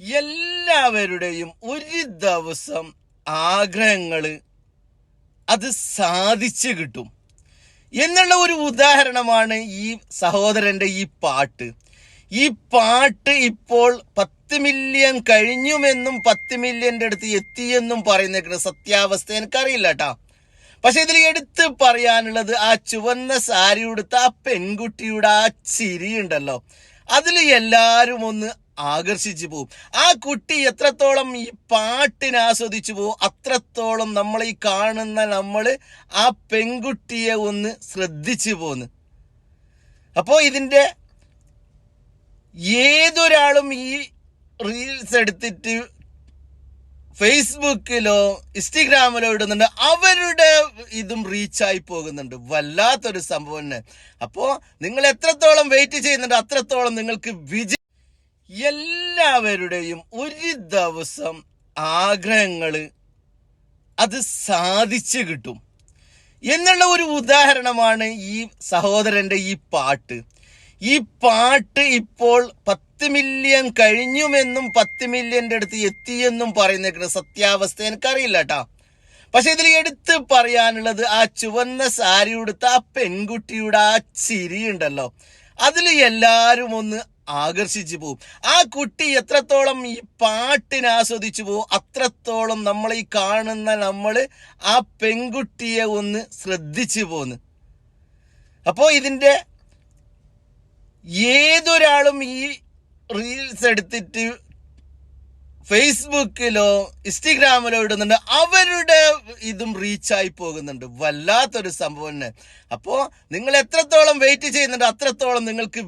എല്ലാവരുടെയും ഒരു ദിവസം ആഗ്രഹങ്ങൾ അത് സാധിച്ചു കിട്ടും. എന്നുള്ള ഒരു ഉദാഹരണമാണ് ഈ സഹോദരന്റെ ഈ പാട്ട്. ഈ പാട്ട് ഇപ്പോൾ പത്ത് മില്യൺ കഴിഞ്ഞുമെന്നും പത്ത് മില്യന്റെ അടുത്ത് എത്തിയെന്നും പറയുന്നേക്കുന്ന സത്യാവസ്ഥ എനിക്കറിയില്ല കേട്ടാ പക്ഷെ ഇതിൽ എടുത്ത് പറയാനുള്ളത് ആ ചുവന്ന സാരി ഉടുത്ത ആ പെൺകുട്ടിയുടെ ആ ചിരി ഉണ്ടല്ലോ അതിൽ എല്ലാവരും ഒന്ന് ആകർഷിച്ചു പോകും ആ കുട്ടി എത്രത്തോളം ഈ പാട്ടിനെ ആസ്വദിച്ചു പോകും അത്രത്തോളം നമ്മൾ ഈ കാണുന്ന നമ്മൾ ആ പെൺകുട്ടിയെ ഒന്ന് ശ്രദ്ധിച്ചു പോന്ന് അപ്പോൾ ഇതിന്റെ ഏതൊരാളും ഈ റീൽസ് എടുത്തിട്ട് ഫേസ്ബുക്കിലോ ഇൻസ്റ്റഗ്രാമിലോ ഇടുന്നുണ്ട് അവരുടെ ഇതും റീച്ചായി പോകുന്നുണ്ട്. വല്ലാത്തൊരു സംഭവം തന്നെ. അപ്പോൾ നിങ്ങൾ എത്രത്തോളം വെയിറ്റ് ചെയ്യുന്നുണ്ട് അത്രത്തോളം നിങ്ങൾക്ക് വിജയ എല്ലാവരുടെയും ഒരു ദിവസം ആഗ്രഹങ്ങൾ അത് സാധിച്ചു കിട്ടും. എന്നുള്ള ഒരു ഉദാഹരണമാണ് ഈ സഹോദരന്റെ ഈ പാട്ട്. ഈ പാട്ട് ഇപ്പോൾ പത്ത് മില്യൺ കഴിഞ്ഞുമെന്നും പത്ത് മില്യന്റെ അടുത്ത് എത്തിയെന്നും പറയുന്നേക്കുന്ന സത്യാവസ്ഥ എനിക്കറിയില്ല കേട്ടാ പക്ഷെ ഇതിൽ എടുത്ത് പറയാനുള്ളത് ആ ചുവന്ന സാരി ഉടുത്ത ആ പെൺകുട്ടിയുടെ ആ ചിരി ഉണ്ടല്ലോ അതിൽ എല്ലാവരും ഒന്ന് ആകർഷിച്ചു പോവും. ആ കുട്ടി എത്രത്തോളം ഈ പാട്ടിനെ ആസ്വദിച്ചു പോവും അത്രത്തോളം നമ്മൾ ഈ കാണുന്ന നമ്മൾ ആ പെൺകുട്ടിയെ ഒന്ന് ശ്രദ്ധിച്ചു പോന്ന് അപ്പോൾ ഇതിന്റെ ഏതൊരാളും ഈ റീൽസ് എടുത്തിട്ട് ഫേസ്ബുക്കിലോ ഇൻസ്റ്റഗ്രാമിലോ ഇടുന്നുണ്ട് അവരുടെ ഇതും റീച്ചായി പോകുന്നുണ്ട്. വല്ലാത്തൊരു സംഭവം തന്നെ. അപ്പോൾ നിങ്ങൾ എത്രത്തോളം വെയിറ്റ് ചെയ്യുന്നുണ്ട് അത്രത്തോളം നിങ്ങൾക്ക്